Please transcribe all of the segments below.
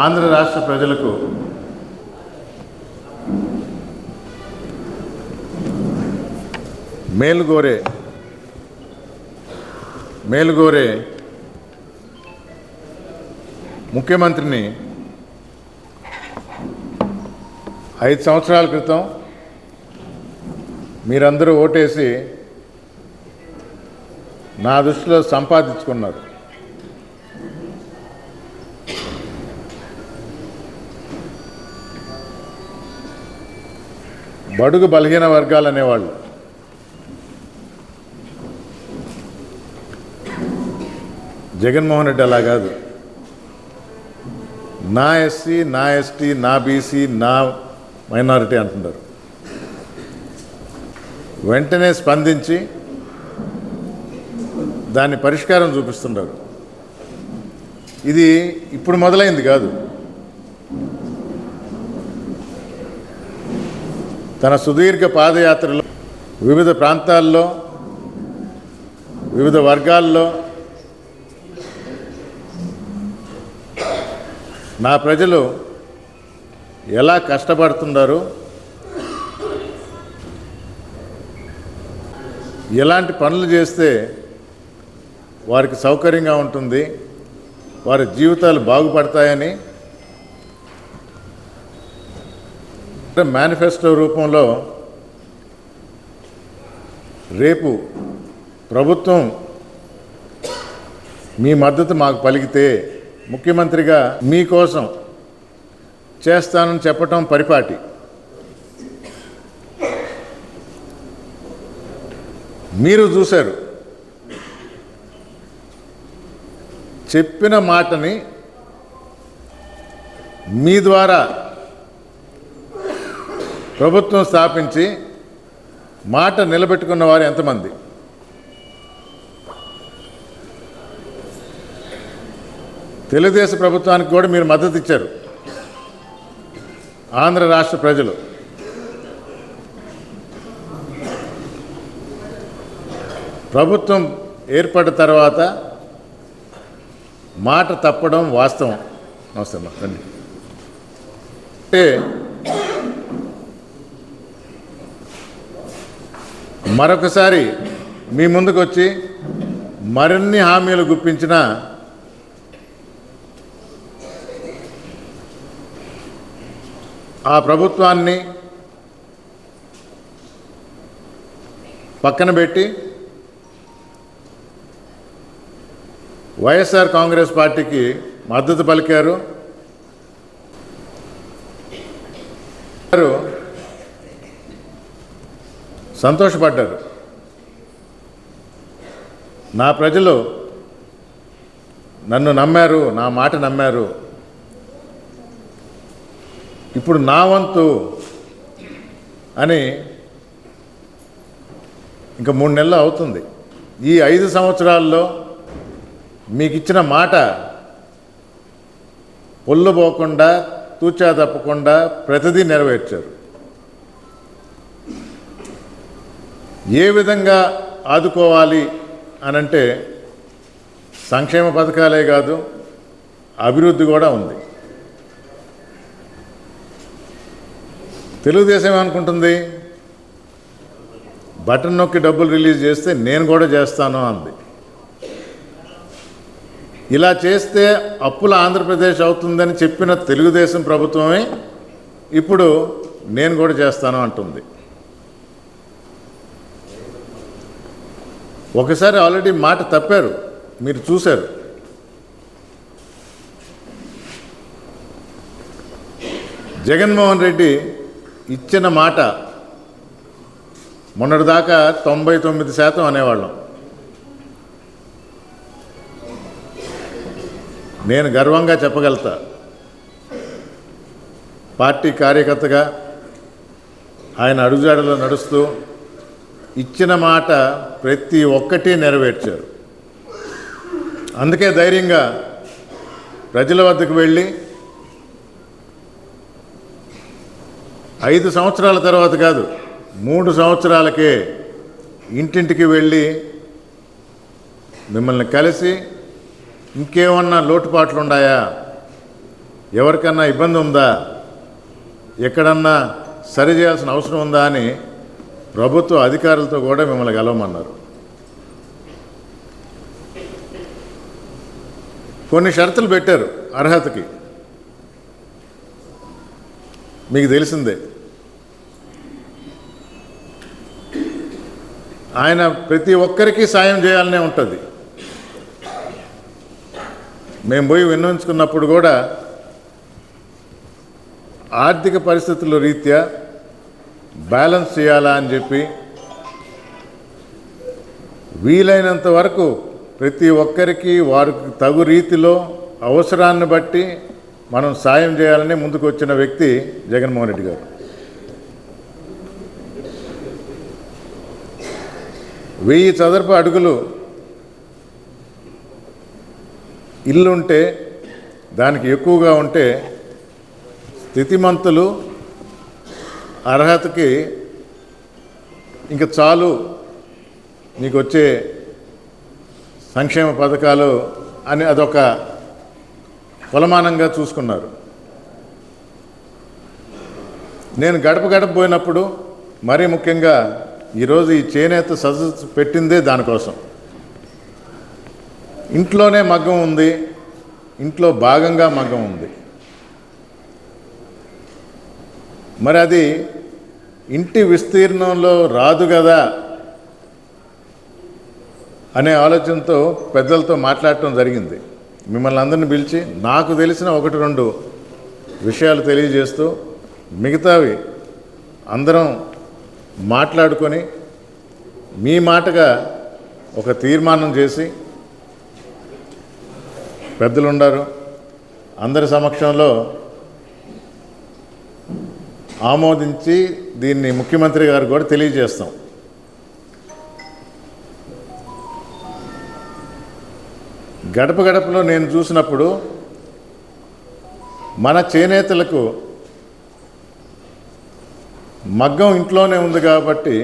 ఆంధ్ర రాష్ట్ర ప్రజలకు మేలుగోరే మేలుగోరే ముఖ్యమంత్రిని ఐదు సంవత్సరాల క్రితం మీరందరూ ఓటేసి నా దృష్టిలో సంపాదించుకున్నారు. బడుగు బలహీన వర్గాలు అనేవాళ్ళు. జగన్మోహన్ రెడ్డి అలా కాదు. నా ఎస్సీ నా ఎస్టీ నా బీసీ నా మైనారిటీ అంటున్నారు. వెంటనే స్పందించి దాని పరిష్కారం చూపిస్తున్నారు ఇది ఇప్పుడు మొదలైంది కాదు. తన సుదీర్ఘ పాదయాత్రలో వివిధ ప్రాంతాల్లో వివిధ వర్గాల్లో నా ప్రజలు ఎలా కష్టపడుతున్నారు ఎలాంటి పనులు చేస్తే వారికి సౌకర్యంగా ఉంటుంది వారి జీవితాలు బాగుపడతాయని అంటే మేనిఫెస్టో రూపంలో రేపు ప్రభుత్వం మీ మద్దతు మాకు పలికితే ముఖ్యమంత్రిగా మీకోసం చేస్తానని చెప్పటం పరిపాటి. మీరు చూశారు. చెప్పిన మాటని మీ ద్వారా ప్రభుత్వం స్థాపించి మాట నిలబెట్టుకున్న వారు ఎంతమంది? తెలుగుదేశం ప్రభుత్వానికి కూడా మీరు మద్దతు ఇచ్చారు. ఆంధ్ర రాష్ట్ర ప్రజలు. ప్రభుత్వం ఏర్పడిన తర్వాత మాట తప్పడం వాస్తవం. నమస్తే అమ్మా రండి. అంటే మరొకసారి మీ ముందుకు వచ్చి మరిన్ని హామీలు గుప్పించిన ఆ ప్రభుత్వాన్ని పక్కన పెట్టి వైఎస్ఆర్ కాంగ్రెస్ పార్టీకి మద్దతు పలికారు. సంతోషపడ్డారు. నా ప్రజలు నన్ను నమ్మారు నా మాట నమ్మారు. ఇప్పుడు నా వంతు అని ఇంకా మూడు నెలలు అవుతుంది. ఈ ఐదు సంవత్సరాల్లో మీకు ఇచ్చిన మాట పొల్లుపోకుండా తూచా తప్పకుండా ప్రతిదీ నెరవేర్చారు. ఏ విధంగా ఆదుకోవాలి అనంటే సంక్షేమ పథకాలే కాదు అభివృద్ధి కూడా ఉంది. తెలుగుదేశం ఏమనుకుంటుంది? బటన్ నొక్కి డబ్బులు రిలీజ్ చేస్తే నేను కూడా చేస్తాను అంది. ఇలా చేస్తే అప్పుల ఆంధ్రప్రదేశ్ అవుతుందని చెప్పిన తెలుగుదేశం ప్రభుత్వమే ఇప్పుడు నేను కూడా చేస్తాను అంటుంది. ఒకసారి ఆల్రెడీ మాట తప్పారు. మీరు చూశారు. జగన్మోహన్ రెడ్డి ఇచ్చిన మాట మొన్నటిదాకా తొంభై తొమ్మిది శాతం అనేవాళ్ళం. నేను గర్వంగా చెప్పగలుగుతా. పార్టీ కార్యకర్తగా ఆయన అడుగుజాడలో నడుస్తూ ఇచ్చిన మాట ప్రతి ఒక్కటి నెరవేర్చారు. అందుకే ధైర్యంగా ప్రజల వద్దకు వెళ్ళి ఐదు సంవత్సరాల తర్వాత కాదు మూడు సంవత్సరాలకే ఇంటింటికి వెళ్ళి మిమ్మల్ని కలిసి ఇంకేమన్నా లోటుపాట్లు ఉన్నాయా? ఎవరికన్నా ఇబ్బంది ఉందా? ఎక్కడన్నా సరి చేయాల్సిన అవసరం ఉందా అని ప్రభుత్వ అధికారులతో కూడా మిమ్మల్ని కలవమన్నారు కొన్ని షరతులు పెట్టారు అర్హతకి. మీకు తెలిసిందే. ఆయన ప్రతి ఒక్కరికి సాయం చేయాలనే ఉంటుంది. మేము పోయి విన్నవించుకున్నప్పుడు కూడా ఆర్థిక పరిస్థితుల రీత్యా బ్యాలెన్స్ చేయాలా అని చెప్పి వీలైనంత వరకు ప్రతి ఒక్కరికి వారికి తగు రీతిలో అవసరాన్ని బట్టి మనం సాయం చేయాలని ముందుకు వచ్చిన వ్యక్తి జగన్మోహన్ రెడ్డి గారు. వెయ్యి చదరపు అడుగులు ఇల్లుంటే దానికి ఎక్కువగా ఉంటే స్థితిమంతులు అర్హతకి ఇంక చాలు నీకు వచ్చే సంక్షేమ పథకాలు అని అదొక కొలమానంగా చూసుకున్నారు. నేను గడప గడప పోయినప్పుడు మరీ ముఖ్యంగా ఈరోజు ఈ చేనేత సదస్సు పెట్టిందే దానికోసం. ఇంట్లోనే మగ్గం ఉంది ఇంట్లో భాగంగా మగ్గం ఉంది. మరి అది ఇంటి విస్తీర్ణంలో రాదు కదా అనే ఆలోచనతో పెద్దలతో మాట్లాడటం జరిగింది. మిమ్మల్ని అందరిని పిలిచి నాకు తెలిసిన ఒకటి రెండు విషయాలు తెలియజేస్తూ మిగతావి అందరం మాట్లాడుకొని మీ మాటగా ఒక తీర్మానం చేసి పెద్దలు ఉండారు అందరి సమక్షంలో ఆమోదించి దీన్ని ముఖ్యమంత్రి గారు కూడా తెలియజేస్తాం. గడప గడపలో నేను చూసినప్పుడు మన చేనేతలకు మగ్గం ఇంట్లోనే ఉంది కాబట్టి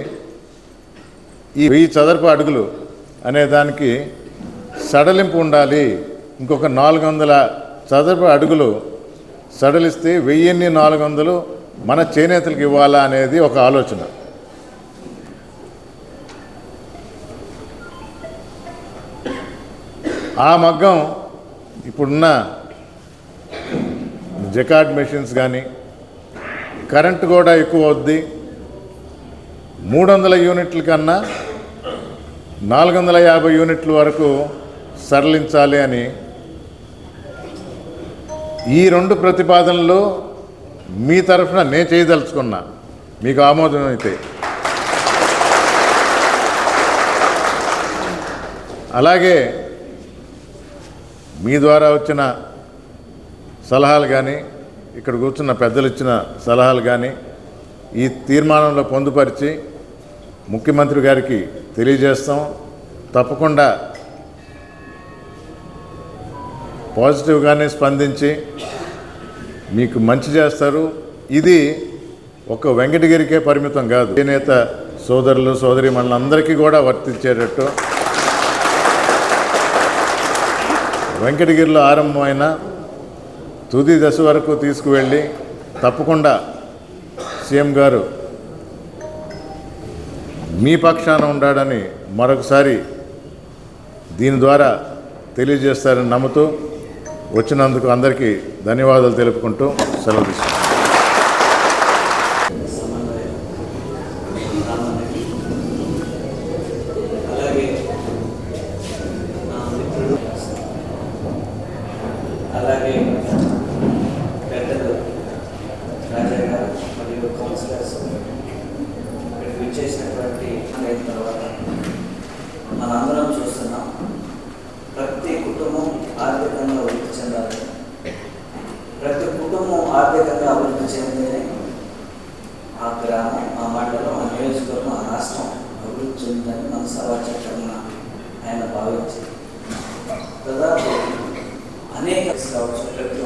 ఈ వెయ్యి చదరపు అడుగులు అనే దానికి సడలింపు ఉండాలి. ఇంకొక నాలుగు వందల చదరపు అడుగులు సడలిస్తే వెయ్యిన్ని నాలుగు వందలు మన చేనేతలకు ఇవ్వాలా అనేది ఒక ఆలోచన. ఆ మగ్గం ఇప్పుడున్న జకార్డ్ మెషిన్స్ కానీ కరెంట్ కూడా ఎక్కువ అవుద్ది. మూడు వందల యూనిట్ల కన్నా నాలుగు వందల యాభై యూనిట్ల వరకు సరళించాలి అని ఈ రెండు ప్రతిపాదనలు మీ తరఫున నేను చేయదలుచుకున్నా. మీకు ఆమోదం అయితే. అలాగే మీ ద్వారా వచ్చిన సలహాలు కానీ ఇక్కడ కూర్చున్న పెద్దలు ఇచ్చిన సలహాలు కానీ ఈ తీర్మానంలో పొందుపరిచి ముఖ్యమంత్రి గారికి తెలియజేస్తాం. తప్పకుండా పాజిటివ్గానే స్పందించి మీకు మంచి చేస్తారు. ఇది ఒక వెంకటగిరికే పరిమితం కాదు. చేనేత సోదరులు సోదరి మనందరికీ కూడా వర్తించేటట్టు వెంకటగిరిలో ఆరంభమైన తుది దశ వరకు తీసుకువెళ్ళి తప్పకుండా సీఎం గారు మీ పక్షాన ఉండాడని మరొకసారి దీని ద్వారా తెలియజేస్తారని నమ్ముతూ వచ్చినందుకు అందరికీ ధన్యవాదాలు తెలుపుకుంటూ సెలవు తీసుకుంటాం అలాగే పెద్దలు రాజా గారు మరియు కౌన్సిలర్స్ ఇక్కడికి విచ్చేసినటువంటి అయిన తర్వాత మనందరం చూస్తున్నాం ప్రతి కుటుంబం ఆర్థికంగా అభివృద్ధి చెందాలి ప్రతి కుటుంబం ఆర్థికంగా అభివృద్ధి చెందితేనే ఆ గ్రామం ఆ మండలం ఆ నియోజకవర్గం ఆ రాష్ట్రం ఉందని చెందిందని ఆయన భావించి దాదాపు అనేక కావచ్చు ప్రతి